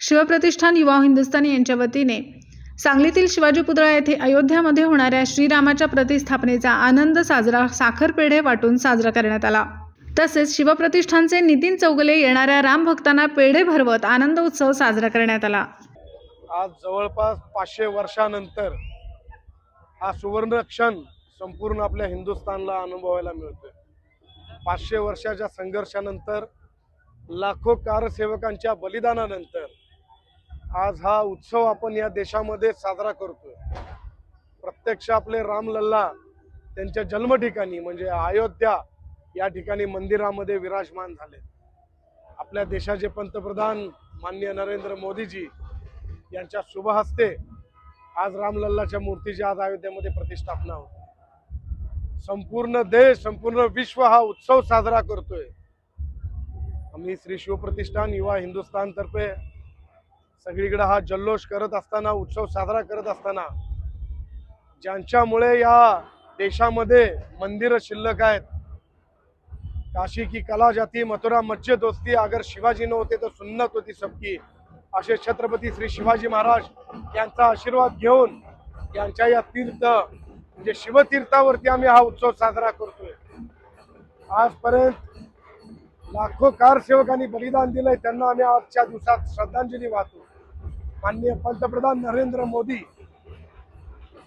शिवप्रतिष्ठान युवा हिंदुस्थानी यांच्या वतीने सांगलीतील शिवाजी पुतळा येथे अयोध्यामध्ये होणाऱ्या श्रीरामाच्या प्रतिस्थापनेचा आनंद साजरा साखर पेढे वाटून साजरा करण्यात आला. तसेच शिवप्रतिष्ठानचे नितीन चौगले येणाऱ्या राम भक्तांना पेढे भरवत आनंद उत्सव साजरा करण्यात आला. आज जवळपास पाचशे वर्षानंतर हा सुवर्ण क्षण संपूर्ण आपल्या हिंदुस्थानला अनुभवायला मिळतोय. पाचशे वर्षाच्या संघर्षानंतर लाखो कारसेवकांच्या बलिदानानंतर आज हा उत्सव आपण या देशामध्ये साजरा करतोय. प्रत्यक्ष आपले रामलल्ला त्यांच्या जन्म ठिकाणी म्हणजे अयोध्या या ठिकाणी मंदिरामध्ये विराजमान झाले. आपल्या देशाचे पंतप्रधान माननीय नरेंद्र मोदीजी यांच्या शुभ हस्ते आज रामलल्लाच्या मूर्तीची आज अयोध्येमध्ये प्रतिष्ठापना होते संपूर्ण देश संपूर्ण विश्व हा उत्सव साजरा करतोय. आम्ही श्री शिवप्रतिष्ठान युवा हिंदुस्थानतर्फे सगळीकडे हा जल्लोष करत असताना उत्सव साजरा करत असताना ज्यांच्यामुळे या देशामध्ये मंदिरं शिल्लक आहेत. काशी की कला जाती मथुरा मस्जिद दोस्ती अगर शिवाजी न होते तर सुन्नत होती सबकी असे छत्रपती श्री शिवाजी महाराज यांचा आशीर्वाद घेऊन यांच्या या तीर्थ म्हणजे शिवतीर्थावरती आम्ही हा उत्सव साजरा करतोय. आजपर्यंत लाखो कारसेवकांनी बलिदान दिलंय. त्यांना आम्ही आजच्या दिवसात श्रद्धांजली वाहतो. माननीय पंतप्रधान नरेंद्र मोदी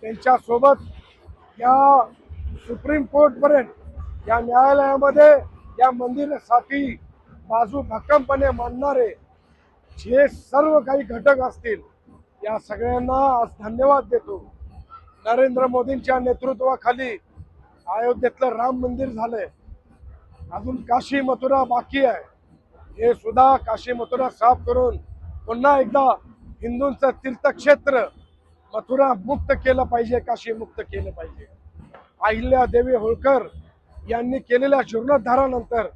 त्यांच्यासोबत या सुप्रीम कोर्ट पर्यंत या न्यायालयामध्ये या मंदिरासाठी बाजू भक्कमपणे मानणारे जे सर्व काही घटक असतील या सगळ्यांना आज धन्यवाद देतो. नरेंद्र मोदींच्या नेतृत्वाखाली अयोध्येतलं राम मंदिर झालंय. अजून काशी मथुरा बाकी आहे. हे सुद्धा काशी मथुरा साफ करून पुन्हा एकदा हिंदूंचं तीर्थक्षेत्र मथुरा मुक्त केलं पाहिजे काशी मुक्त केलं पाहिजे. अहिल्या देवी होळकर यांनी केलेल्या जीर्णोद्धारानंतर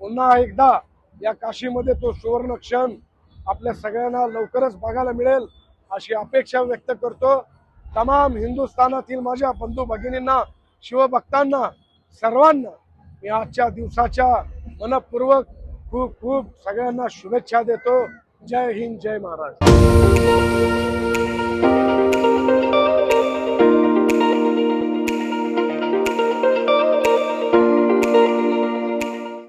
पुन्हा एकदा या काशीमध्ये तो सुवर्ण क्षण आपल्या सगळ्यांना लवकरच बघायला मिळेल अशी अपेक्षा व्यक्त करतो. तमाम हिंदुस्थानातील माझ्या बंधू भगिनींना शिवभक्तांना सर्वांना मी आजच्या दिवसाच्या मनपूर्वक खूप खूप सगळ्यांना शुभेच्छा देतो. जय हिंद जय महाराज